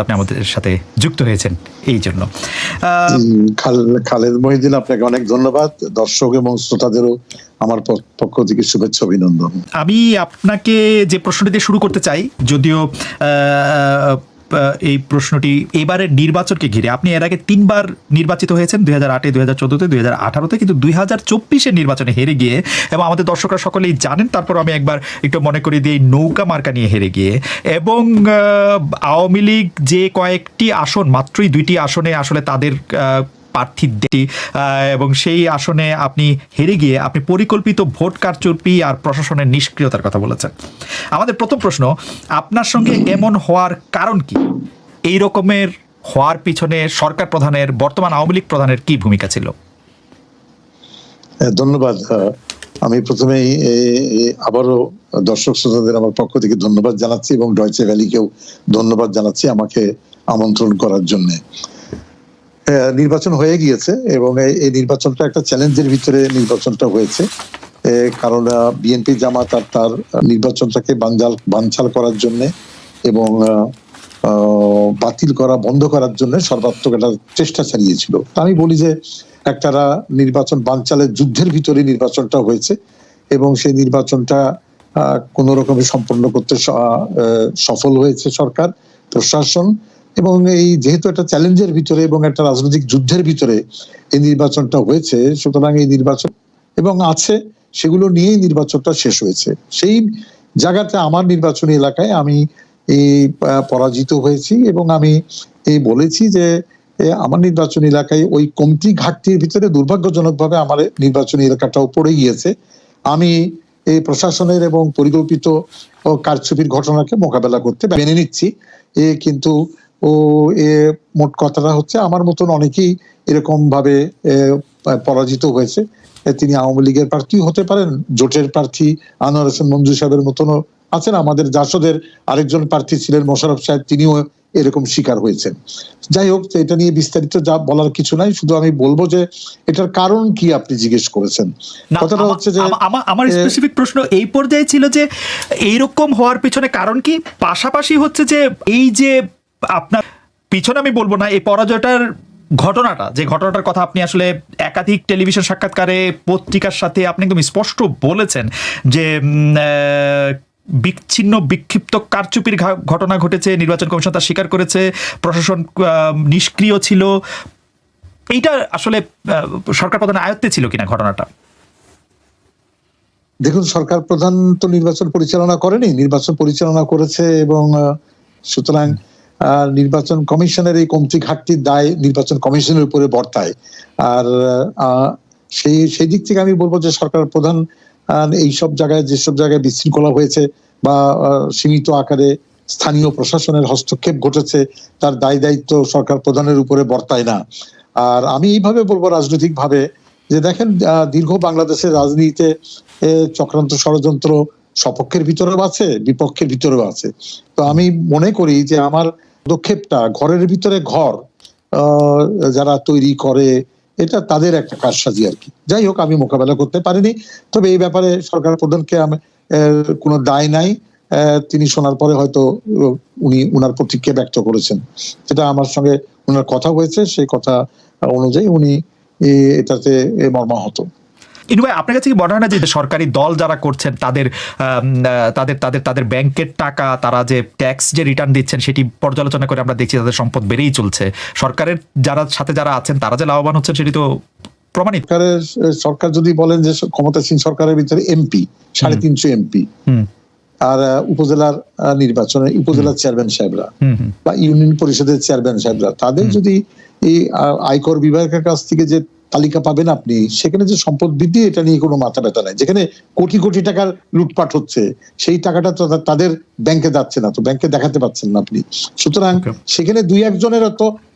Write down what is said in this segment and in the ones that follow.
আপনি আমাদের সাথে যুক্ত হয়েছেন এই জন্য। খালেদ মহিদিন আপনাকে অনেক ধন্যবাদ। দর্শক এবং শ্রোতাদেরও আমার পক্ষ থেকে শুভেচ্ছা অভিনন্দন। আমি আপনাকে যে প্রশ্নটি দিয়ে শুরু করতে চাই যদিও এই প্রশ্নটি এবারের নির্বাচনকে ঘিরে। আপনি এর আগে তিনবার নির্বাচিত হয়েছেন, দুই হাজার আটে, দুই হাজার চোদ্দোতে, দুই হাজার আঠারোতে, কিন্তু দুই হাজার চব্বিশের নির্বাচনে হেরে গিয়ে এবং আমাদের দর্শকরা সকলেই জানেন, তারপর আমি একবার একটু মনে করি দিয়ে নৌকা মার্কা নিয়ে হেরে গিয়ে। এবং আওয়ামী লীগ যে কয়েকটি আসন, মাত্রই দুইটি আসনে আসলে তাদের প্রার্থী এবং সেই আসনে আপনি হেরে গিয়ে আপনি পরিকল্পিত ভোট কারচুপি আর প্রশাসনের নিষ্ক্রিয়তার কথা বলেছেন। আমাদের প্রথম প্রশ্ন, আপনার সঙ্গে এমন হওয়ার কারণ কি? এই রকমের হওয়ার পিছনে সরকার প্রধানের, বর্তমান আওয়ামী লীগ প্রধানের কি ভূমিকা ছিল? ধন্যবাদ আমি প্রথমেই আবারও দর্শক শ্রোতাদের আমার পক্ষ থেকে ধন্যবাদ জানাচ্ছি এবং ডয়চে ভ্যালিকেও ধন্যবাদ জানাচ্ছি আমাকে আমন্ত্রণ করার জন্য। নির্বাচন হয়ে গিয়েছে এবং এই- নির্বাচনটা একটা চ্যালেঞ্জের ভিতরে নির্বাচনটা হয়েছে। কারণ বিএনপি জামাত আর তার নির্বাচনটাকে বানজাল বানচাল করার জন্য এবং বাতিল করা, বন্ধ করার জন্য সর্বাত্মক একটা চেষ্টা চালিয়েছিল। আমি বলি যে একটা নির্বাচন বানচালের যুদ্ধের ভিতরে নির্বাচনটা হয়েছে এবং সেই নির্বাচনটা কোন রকমে সম্পন্ন করতে সফল হয়েছে সরকার, প্রশাসন এবং এই যেহেতু একটা চ্যালেঞ্জের ভিতরে এবং একটা রাজনৈতিক যুদ্ধের ভিতরে এই নির্বাচনটা হয়েছে, সুতরাং এই নির্বাচন এবং আছে, সেগুলো নিয়েই নির্বাচনটা শেষ হয়েছে। সেই জায়গাতে আমার নির্বাচনী এলাকায় আমি এই পরাজিত হয়েছি এবং আমি এই বলেছি যে আমার নির্বাচনী এলাকায় ওই কমতি ঘাটতির ভিতরে দুর্ভাগ্যজনকভাবে আমার নির্বাচনী এলাকাটাও পড়ে গিয়েছে। আমি এই প্রশাসনের এবং পরিকল্পিত কারচুপির ঘটনাকে মোকাবেলা করতে মেনে নিচ্ছি। এ কিন্তু ও এ মোট কথাটা হচ্ছে আমার মতন অনেকেই এরকম ভাবে পরাজিত হয়েছে। তিনি আওয়ামী লীগের প্রার্থী হতে পারেন জোটের প্রার্থী আনোয়ার হোসেন মঞ্জু সাহেবের মতনও আছেন। আমাদের জাসদের আরেকজন প্রার্থী ছিলেন মোশারফ সাহেব তিনিও এরকম শিকার হয়েছেন। যাই হোক এটা নিয়ে বিস্তারিত যা বলার কিছু নাই শুধু আমি বলব যে এটার কারণ কি আপনি জিজ্ঞেস করেছেন। কথাটা হচ্ছে যে আমা- আমা- আমার স্পেসিফিক প্রশ্ন এই পর্যায়ে ছিল যে এইরকম হওয়ার পিছনে কারণ কি? পাশাপাশি হচ্ছে যে এই যে আপনার পিছনে আমি বলব না, এই পরাজয়টার ঘটনাটা, যে ঘটনাটার কথা আপনি আসলে একাধিক টেলিভিশন সাক্ষাৎকারে, পত্রিকার সাথে আপনি একদম স্পষ্ট বলেছেন যে বিচ্ছিন্ন, বিক্ষিপ্ত কারচুপির ঘটনা ঘটেছে, নির্বাচন কমিশন তা স্বীকার করেছে, প্রশাসন নিষ্ক্রিয় ছিল। এইটা আসলে সরকার প্রধান আয়ত্তে ছিল কিনা ঘটনাটা? দেখুন, সরকার প্রধান তো নির্বাচন পরিচালনা করেনি, নির্বাচন পরিচালনা করেছে এবং সুতরাং নির্বাচন কমিশনের এই কমতি ঘাটতির দায় নির্বাচন কমিশনের উপরে বর্তায়। আর সেই সেই দিক থেকে আমি বলব যে সরকার প্রধান আহ, এই সব জায়গায় যেসব জায়গায় বিশৃঙ্খলা হয়েছে বা সীমিত আকারে স্থানীয় প্রশাসনের হস্তক্ষেপ ঘটেছে তার দায় দায়িত্ব সরকার প্রধানের উপরে বর্তায় না। আর আমি এইভাবে বলব রাজনৈতিক ভাবে যে দেখেন দীর্ঘ বাংলাদেশের রাজনীতিতে চক্রান্ত ষড়যন্ত্র সপক্ষের ভিতরেও আছে বিপক্ষের ভিতরেও আছে। তো আমি মনে করি যে আমার পদক্ষেপটা ঘরের ভিতরে ঘর যারা তৈরি করে, এটা তাদের একটা কারসাজি আর কি। যাই হোক, আমি মোকাবেলা করতে পারিনি, তবে এই ব্যাপারে সরকার প্রধানকে আমি কোনো দায় নাই। তিনি শোনার পরে হয়তো উনি উনার প্রতিক্রিয়া ব্যক্ত করেছেন। যেটা আমার সঙ্গে উনার কথা হয়েছে, সেই কথা অনুযায়ী উনি এটাতে মর্মাহত। ইনুভাই আপনার কাছে কি মনে হয় না যে সরকারি দল যারা করছেন তাদের তাদের তাদের তাদের ব্যাংকের টাকা তারা যে ট্যাক্স যে রিটার্ন দিচ্ছেন সেটি পর্যালোচনা করে আমরা দেখছি তাদের সম্পদ বেড়েই চলছে। সরকারের যারা সাথে যারা আছেন তারা যে লাভবান হচ্ছেন সেটি তো প্রমাণিত। সরকার যদি বলেন যে ক্ষমতাসীন সরকারের ভিতরে এমপি সাড়ে তিনশো এমপি আর উপজেলার নির্বাচনে উপজেলার চেয়ারম্যান সাহেবরা বা ইউনিয়ন পরিষদের চেয়ারম্যান সাহেবরা তাদের যদি এই আয়কর বিভাগের কাছ থেকে যে তালিকা পাবেন আপনি। সেখানে যে সম্পদ বৃদ্ধি এটা নিয়ে কোনো মাথা ব্যথা নাই। যেখানে কোটি কোটি টাকার লুটপাট হচ্ছে সেই টাকাটা তো তাদের ব্যাংকে যাচ্ছে না তো ব্যাংকে দেখাতে পাচ্ছেন না আপনি। সুতরাং সেখানে দুই একজনের তো আহ,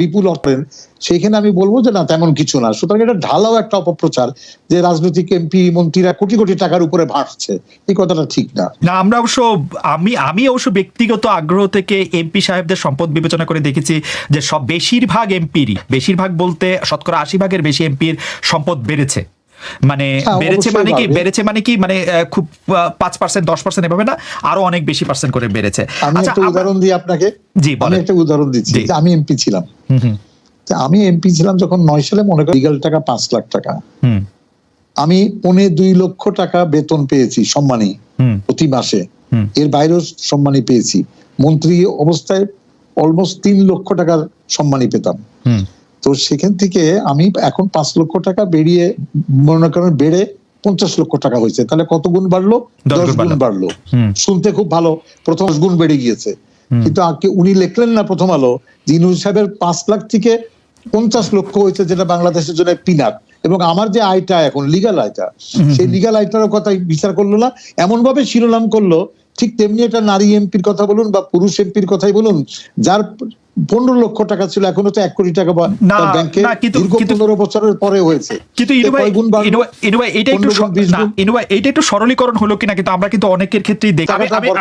বিপুল অর্থেন সেখানে আমি বলব যে না, তেমন কিছু না। সুতরাং এটা ঢালাও একটা অপপ্রচার যে রাজনৈতিক এমপি, মন্ত্রীরা কোটি কোটি টাকার উপরে ভাসছে। এই কথাটা ঠিক না। না, আমরা অবশ্য আমি আমি অবশ্য ব্যক্তিগত আগ্রহ থেকে এমপি সাহেবদের সম্পদ বিবেচনা করে দেখেছি যে সব বেশিরভাগ এমপিরই, বেশিরভাগ বলতে শতকরা আশি ভাগের বেশি এমপির সম্পদ বেড়েছে। মানে হ্যাঁ, বেড়েছে মানে কি? বেড়েছে মানে কি? মানে খুব পাঁচ পার্সেন্ট দশ পার্সেন্ট এভাবে না আরও অনেক বেশি পার্সেন্ট করে বেড়েছে। আমি আচ্ছা একটা উদাহরণ দিই আপনাকে। জি আমি বলেন। একটা উদাহরণ দিচ্ছি আমি এমপি ছিলাম। আমি এমপি ছিলাম যখন নয় সালে মনে করি লিগাল টাকা পাঁচ লাখ টাকা। হুম। আমি পৌনে দুই লক্ষ টাকা বেতন পেয়েছি সম্মানী প্রতি মাসে। এর বাইরেও সম্মানী পেয়েছি। মন্ত্রী অবস্থায় অলমোস্ট তিন লক্ষ টাকার সম্মানী পেতাম। হুম। তো সেখান থেকে আমি এখন পাঁচ লক্ষ টাকা বেরিয়ে মনে করেন বেড়ে পঞ্চাশ লক্ষ টাকা হয়েছে। তাহলে কত গুণ বাড়লো? দশ গুণ বাড়লো। শুনতে খুব ভালো। প্রথম গুণ বেড়ে গিয়েছে। কিন্তু উনি লিখলেন না প্রথম আলো। যে ইনুজ সাহেবের পাঁচ লাখ থেকে পঞ্চাশ লক্ষ হয়েছে যেটা বাংলাদেশের জন্য পিনাক। এবং আমার যে আয়টা এখন লিগাল আয়টা সেই লিগাল আয়টার কথা বিচার করল না। এমন ভাবে শিরোনাম করল ঠিক তেমনি একটা নারী এমপির কথা বলুন বা পুরুষ এমপির কথাই বলুন যার পনেরো লক্ষ টাকা ছিল এখনও তো এক কোটি টাকা ব্যাংকে দীর্ঘ পনেরো বছরের পরে হয়েছে। কিন্তু এইটা একটু এইটা একটু সরলীকরণ হলো কিনা কিন্তু আমরা কিন্তু অনেকের ক্ষেত্রেই দেখি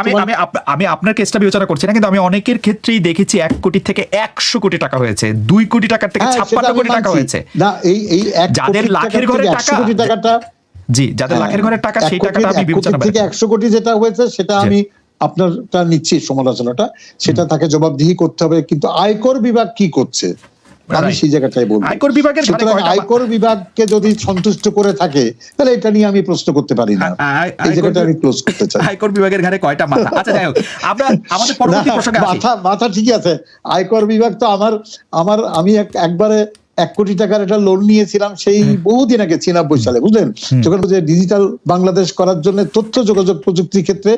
আমি আমি আপনার কেসটা বিবেচনা করছি না কিন্তু আমি অনেকের ক্ষেত্রেই দেখেছি এক কোটি থেকে একশো কোটি টাকা হয়েছে। দুই কোটি টাকার থেকে হ্যাঁ, ছাপ্পান্ন কোটি টাকা হয়েছে। না এই এই যাদের লাখের ঘরে টাকা, কোটি টাকাটা জি যাদের লাখের ঘরের টাকা সেই টাকাটা আমি বিবেচনা থেকে একশো কোটি যেটা হয়েছে সেটা আমি আপনারটা নিচ্ছি সমালোচনাটা। সেটা তাকে জবাবদিহি করতে হবে কিন্তু আয়কর বিভাগ কি করছে? আমি সেই জায়গাটাই বলব। আয়কর বিভাগের সুতরাং আয়কর বিভাগকে যদি সন্তুষ্ট করে থাকে তাহলে এটা নিয়ে আমি প্রশ্ন করতে পারি না। আ- আ- এই জায়গাটা আমি ক্লোজ করতে চাই। আয়কর বিভাগের কয়টা মাথা? আচ্ছা যাই হোক। আমরা আমাদের পরবর্তী প্রসঙ্গে মাথা মাথা ঠিকই আছে। আয়কর বিভাগ তো আমার আমার আমি এক- একবারে এক কোটি টাকার একটা লোন নিয়েছিলাম সেই বহুদিন আগে ছিয়ানব্বই সালে বুঝলেন? যখন যে ডিজিটাল বাংলাদেশ করার জন্য তথ্য যোগাযোগ প্রযুক্তির ক্ষেত্রে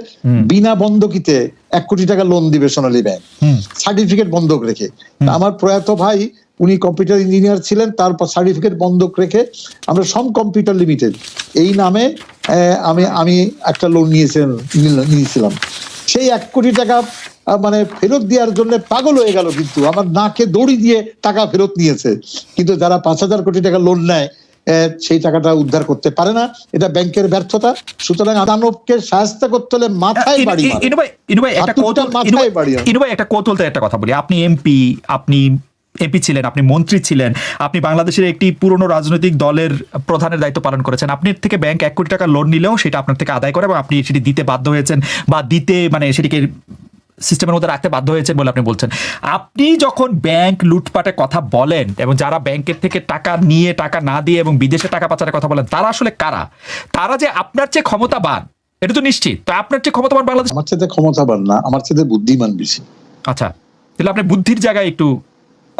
বিনা বন্ধকিতে এক কোটি টাকা লোন দিবে সোনালী ব্যাংক। সার্টিফিকেট বন্ধক রেখে। আমার প্রয়াত ভাই উনি কম্পিউটার ইঞ্জিনিয়ার ছিলেন তারপর সার্টিফিকেট বন্ধক রেখে আমরা সম কম্পিউটার লিমিটেড এই নামে আমি আমি একটা লোন নিয়েছিলাম নিয়েছিলাম। সেই এক কোটি টাকা মানে ফেরত দেওয়ার জন্য পাগল হয়ে গেল কিন্তু। আমার নাকে দড়ি দিয়ে টাকা ফেরত নিয়েছে। কিন্তু যারা পাঁচ হাজার কোটি টাকা লোন নেয় সেই টাকাটা উদ্ধার করতে পারে না। এটা ব্যাংকের ব্যর্থতা। সুতরাং আদানবকে সাহায্য করতে হলে মাথায় বাড়ি মাথায় বাড়ি একটা কৌতূহলতে একটা কথা বলি। আপনি এমপি আপনি এমপি ছিলেন আপনি মন্ত্রী ছিলেন আপনি বাংলাদেশের একটি পুরনো রাজনৈতিক দলের প্রধানের দায়িত্ব পালন করেছেন আপনি থেকে ব্যাংক এক কোটি টাকা লোন নিলেও সেটা আপনার থেকে আদায় করে এবং আপনি সেটি দিতে বাধ্য হয়েছেন বা দিতে মানে সেটিকে সিস্টেমের মধ্যে রাখতে বাধ্য হয়েছেন বলে আপনি বলছেন। আপনি যখন ব্যাংক লুটপাটের কথা বলেন এবং যারা ব্যাংকের থেকে টাকা নিয়ে টাকা না দিয়ে এবং বিদেশে টাকা পাচারের কথা বলেন তারা আসলে কারা? তারা যে আপনার চেয়ে ক্ষমতাবান এটা তো নিশ্চিত। তা আপনার চেয়ে ক্ষমতাবান বাংলাদেশ আমার চেয়ে ক্ষমতাবান না আমার চেয়ে বুদ্ধিমান বেশি। আচ্ছা তাহলে আপনি বুদ্ধির জায়গায় একটু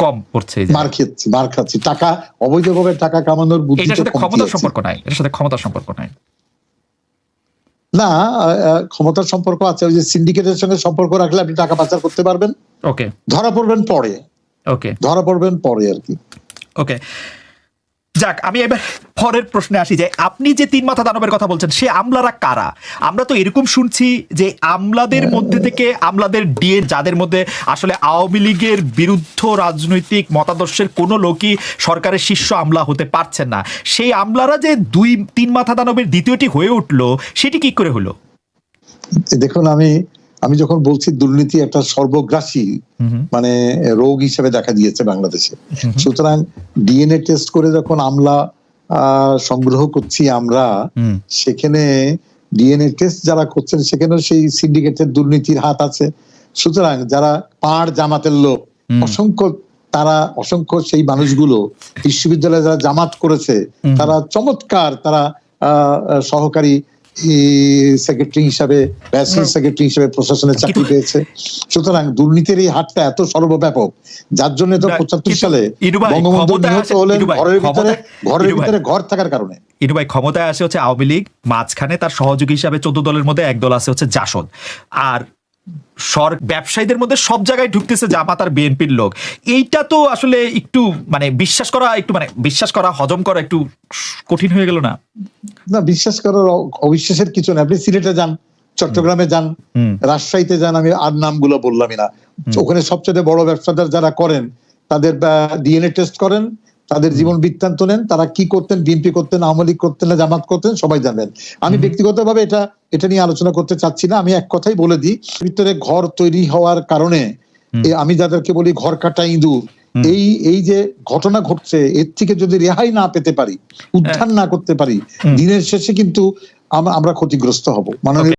কম পড়ছে মার খেয়েছি মার খাচ্ছি। টাকা অবৈধভাবে টাকা কামানোর বুদ্ধি এটার সাথে ক্ষমতার সম্পর্ক নাই এটার সাথে ক্ষমতার সম্পর্ক নাই। না ক্ষমতার সম্পর্ক আছে ওই যে সিন্ডিকেটের সঙ্গে সম্পর্ক রাখলে আপনি টাকা পাচার করতে পারবেন। ওকে। ধরা পড়বেন পরে। ওকে। ধরা পড়বেন পরে আর কি। ওকে। যাক, আমি এবার পরের প্রশ্নে আসি যে আপনি যে তিন মাথা দানবের কথা বলছেন, সে আমলারা কারা? আমরা তো এরকম শুনছি যে আমলাদের মধ্যে থেকে আমলাদের ডিএ যাদের মধ্যে আসলে আওয়ামী লীগের বিরুদ্ধ রাজনৈতিক মতাদর্শের কোনো লোকই সরকারের শীর্ষ আমলা হতে পারছেন না। সেই আমলারা যে দুই, তিন মাথা দানবের দ্বিতীয়টি হয়ে উঠল, সেটি কি করে হলো? দেখুন, আমি আমি যখন বলছি দুর্নীতি একটা সর্বগ্রাসী মানে রোগ হিসেবে দেখা দিয়েছে বাংলাদেশে। সুতরাং ডিএনএ টেস্ট করে যখন আমলা সংগ্রহ করছি আমরা সেখানে ডিএনএ টেস্ট যারা করছেন সেখানেও সেই সিন্ডিকেটের দুর্নীতির হাত আছে। সুতরাং যারা পাড় জামাতের লোক অসংখ্য তারা অসংখ্য সেই মানুষগুলো বিশ্ববিদ্যালয়ে যারা জামাত করেছে তারা চমৎকার তারা সহকারী সেক্রেটারি হিসাবে ব্যাসিক সেক্রেটারি হিসাবে প্রশাসনের চাকরি পেয়েছে। সুতরাং দুর্নীতির এই হারটা এত সর্বব্যাপক যার জন্য তো পঁচাত্তর সালে বঙ্গবন্ধু নিহত হলেন ঘরের ভিতরে ঘরের ভিতরে ঘর থাকার কারণে। ইনু ভাই ক্ষমতায় আসে হচ্ছে আওয়ামী লীগ মাঝখানে তার সহযোগী হিসাবে চোদ্দ দলের মধ্যে এক দল আছে হচ্ছে জাসদ। আর সর ব্যবসায়ীদের মধ্যে সব জায়গায় ঢুকতেছে জামাত আর বিএনপির লোক। এইটা তো আসলে একটু মানে বিশ্বাস করা একটু মানে বিশ্বাস করা হজম করা একটু কঠিন হয়ে গেল না? না বিশ্বাস করার অবিশ্বাসের কিছু না আপনি সিলেটে যান চট্টগ্রামে যান রাজশাহীতে যান আমি আর নামগুলো বললামই না। ওখানে সবচেয়ে বড় ব্যবসাদার যারা করেন তাদের ডিএনএ টেস্ট করেন তাদের জীবন বৃত্তান্ত নেন তারা কি করতেন বিএনপি করতেন আওয়ামী লীগ করতেন না জামাত করতেন সবাই জানবেন। আমি ব্যক্তিগতভাবে এটা এটা নিয়ে আলোচনা করতে চাচ্ছি না আমি এক কথাই বলে দিই ভিতরে ঘর তৈরি হওয়ার কারণে আমি যাদেরকে বলি ঘর কাটা ইঁদুর এই এই যে ঘটনা ঘটছে এর থেকে যদি রেহাই না পেতে পারি উদ্ধার না করতে পারি দিনের শেষে কিন্তু আমরা ক্ষতিগ্রস্ত হব। মাননীয়